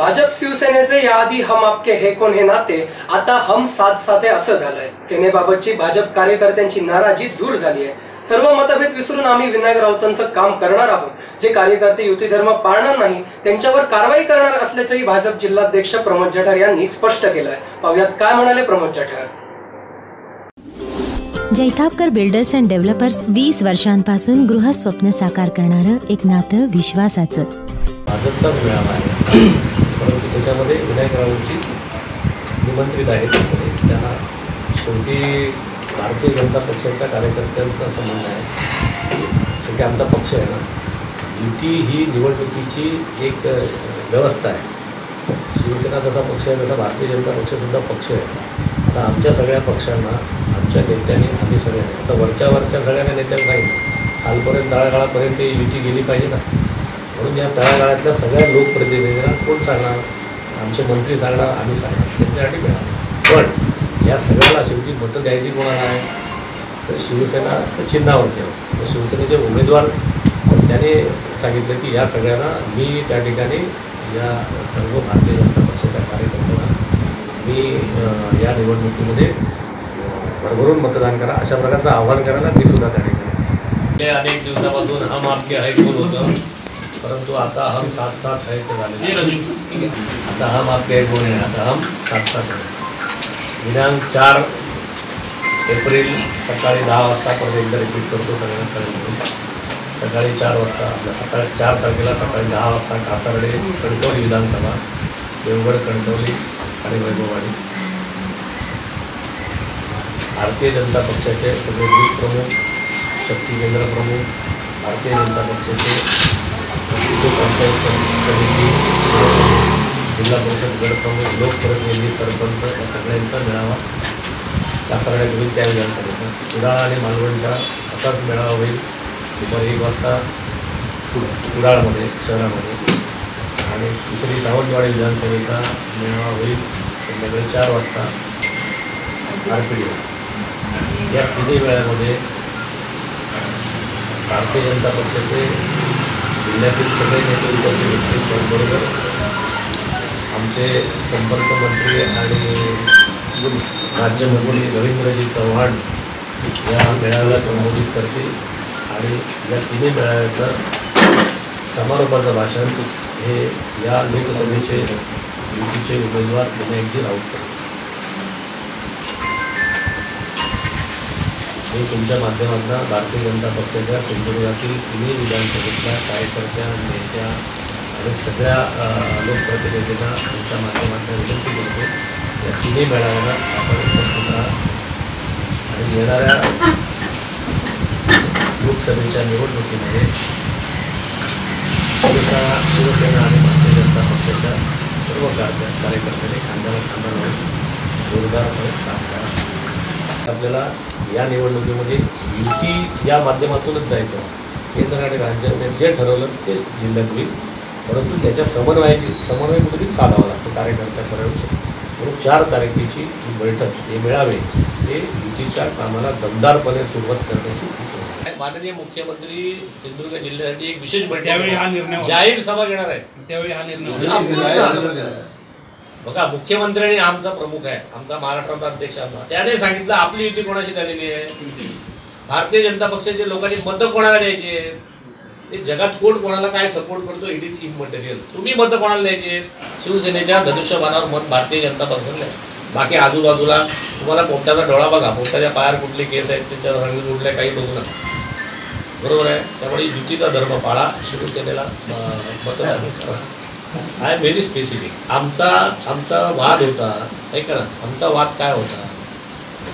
Bhajap शिवसेनेचे याआधी हम आपके हे कोण हे नाते आता हम साथ साथे असं झालंय. सेनेबाबतची भाजप कार्यकर्त्यांची नाराजी दूर झाली आहे. सर्व मतभेद विसरून आम्ही विनायक राऊतांचं काम करणार आहोत. जे कार्यकर्ते युती धर्म पाळणार नाही त्यांच्यावर कारवाई करणार असल्याचंही भाजप जिल्हाध्यक्ष प्रमोद जठार यांनी स्पष्ट केलंय. पाहुयात काय म्हणाले Pramod Jathar. Jaitapkar builders and developers वीस वर्षांपासून गृहस्वप्न साकार करणारं एक नातं विश्वासाचं. भाजपचाच मेळावा आहे. परंतु त्याच्यामध्ये विनायक राऊतजी निमंत्रित आहेत. त्यांना शेवटी भारतीय जनता पक्षाच्या कार्यकर्त्यांचं असं म्हणणं आहे शेवटी आमचा पक्ष आहे ना. युती ही निवडणुकीची एक व्यवस्था आहे. शिवसेना जसा पक्ष आहे तसा भारतीय जनता पक्षसुद्धा पक्ष आहे. आता आमच्या सगळ्या पक्षांना आमच्या नेत्यांनी आम्ही सगळ्यांनी आता वरच्या वरच्या सगळ्यांना नेत्यांनी सांगितलं. कालपर्यंत तळागाळापर्यंत युती गेली पाहिजे ना. म्हणून या तळागाळातल्या सगळ्या लोकप्रतिनिधींना कोण सांगणार आमचे मंत्री सांगणार आम्ही सांगणार त्यांच्यासाठी मिळणार. पण या सगळ्याला शेवटी मतं द्यायची कोणाला आहे? तर शिवसेना चिन्हावर केलं तर शिवसेनेचे उमेदवार त्याने सांगितलं की या सगळ्यांना मी त्या ठिकाणी या सर्व भारतीय जनता पक्षाच्या कार्यकर्त्यांना मी या निवडणुकीमध्ये भरभरून मतदान करा. अशा प्रकारचं आव्हान करायला मी सुद्धा त्या ठिकाणी अनेक दिवसापासून हम आपके है कोण होतं? परंतु आता हम साथ साथ हैचं झालेलं आता हम आपके है कोण आहे आता हम साथ साथ आहे दिनांक चार एप्रिल सकाळी दहा वाजता परत एकदा रिपीट करतो सगळ्यांना सकाळी चार वाजता आपल्या सकाळी चार तारखेला सकाळी दहा वाजता कासारडे कणकवली विधानसभा देवगड कणकवली आणि वैभववाडी। भारतीय जनता पक्षाचे सगळे प्रमुख शक्ती केंद्र प्रमुख भारतीय जनता पक्षाचे पंचायत समिती जिल्हा परिषद गडप्रमुख लोकप्रतिनिधी सरपंच या सगळ्यांचा मेळावा. कासारड्यात होईल त्या विधानसभेचा कुडाळ आणि मालवणचा असाच मेळावा होईल. दुपारी एक वाजता कुडाळमध्ये शहरामध्ये. आणि दुसरी सावंतवाडी विधानसभेचा मेळावा होईल. संध्याकाळी चार वाजता आर पी या तिन्ही वेळामध्ये भारतीय जनता पक्षाचे जिल्ह्यातील सगळे नेते उपस्थित असतील त्याचबरोबर आमचे संपर्क मंत्री आणि राज्यमंत्री रवींद्रजी चव्हाण या मेळाव्याला संबोधित करतील आणि या तिन्ही मेळाव्याचं समारोपाचं भाषण हे या लोकसभेचे युतीचे उमेदवार विनायकजी राऊत करतील. मी तुमच्या माध्यमातून भारतीय जनता पक्षाच्या सिंधुदुर्गातील तिन्ही विधानसभेतल्या कार्यकर्त्या नेत्या आणि सगळ्या लोकप्रतिनिधींना तुमच्या माध्यमातून विनंती करतो. या तिन्ही मेळाव्याला आपण उपस्थित राहा आणि येणाऱ्या लोकसभेच्या निवडणुकीमध्ये शिवसेना शिवसेना आणि भारतीय जनता पक्षाच्या सर्व कार्य कार्यकर्त्यांनी खांद्याला खांदा लावून जोरदारपणे काम करा आपल्याला या निवडणुकीमध्ये युती या माध्यमातूनच जायचं. केंद्र आणि राज्याने जे ठरवलं ते जिल्ह्यात होईल. परंतु त्याच्या समन्वयाची समन्वय कुठेतरी साधावा लागतो कार्यकर्त्यापर्यंत म्हणून चार तारखेची जी बैठक हे मेळावे हे युतीच्या कामाला दमदारपणे सुरुवात करण्याची. माननीय मुख्यमंत्री सिंधुदुर्ग जिल्ह्यासाठी एक विशेष त्यावेळी हा निर्णय बैठक. जाहीर सभा घेणार आहे. त्यावेळी हा निर्णय Of होता. course ना. बघा मुख्यमंत्र्यांनी आमचा प्रमुख आहे. आमचा महाराष्ट्राचा अध्यक्ष आमचा त्याने सांगितलं आपली युती कोणाशी झालेली आहे? भारतीय जनता पक्षाचे लोकांनी मतं कोणाला द्यायची आहेत? ते जगात कोण कोणाला काय सपोर्ट करतो इट इज इमटेरियल तुम्ही मतं कोणाला द्यायचे शिवसेनेच्या धनुष्यबाणावर मत भारतीय जनता पक्षाचं आहे. बाकी आजूबाजूला तुम्हाला पोपटाचा डोळा बघा. पोपटाच्या पायावर कुठले केस आहेत त्याच्या रंग कुठले काही बघू नका. बरोबर आहे? त्यामुळे युतीचा धर्म पाळा शिवसेनेला मतदान करा. आय एम व्हेरी स्पेसिफिक आमचा आमचा वाद होता ऐका ना आमचा वाद काय होता?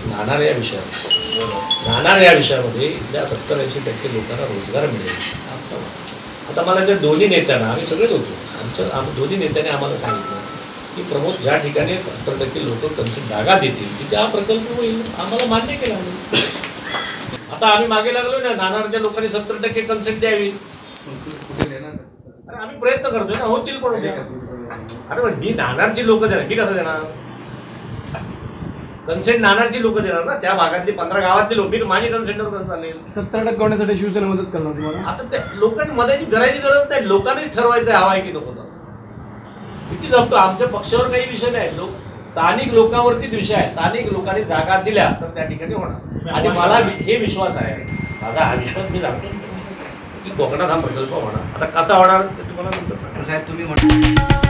नाणार या विषयावर. नाणार या विषयामध्ये इथल्या सत्तर ऐंशी टक्के लोकांना रोजगार मिळेल. आमचा वाद. आता मला त्या दोन्ही नेत्यांना आम्ही सगळेच होतो. आमच्या आम दोन्ही नेत्यांनी आम्हाला सांगितलं की प्रमोद ज्या ठिकाणी सत्तर टक्के लोक कन्सिड जागा देतील तिथे हा प्रकल्प होईल. आम्हाला मान्य केला आता आम्ही मागे लागलो ना नाणारच्या लोकांनी सत्तर टक्के कन्सेंट द्यावी. अरे आम्ही प्रयत्न करतोय ना होतील पण. अरे पण मी नाणारची लोक देणार मी कसं देणार? कन्सेंट नानारची लोक देणार ना त्या भागातली पंधरा गावातली लोक मी माझी कन्सेंटवर कसं चालेल. सत्तर टक्के होण्यासाठी शिवसेना मदत करणार तुम्हाला? आता त्या लोकांनी मदती करायची गरज नाही लोकांनीच ठरवायचं हवा आहे की नको तर किती जपतो आमच्या पक्षावर काही विषय नाही लोक स्थानिक लोकांवरतीच विषय आहे. स्थानिक लोकांनी जागा दिल्या तर त्या ठिकाणी होणार. आणि मला हे विश्वास आहे. माझा हा विश्वास मी सांगतो की कोकणात हा प्रकल्प होणार. आता कसा होणार ते तुम्हाला नंतर सांगा. साहेब तुम्ही म्हणता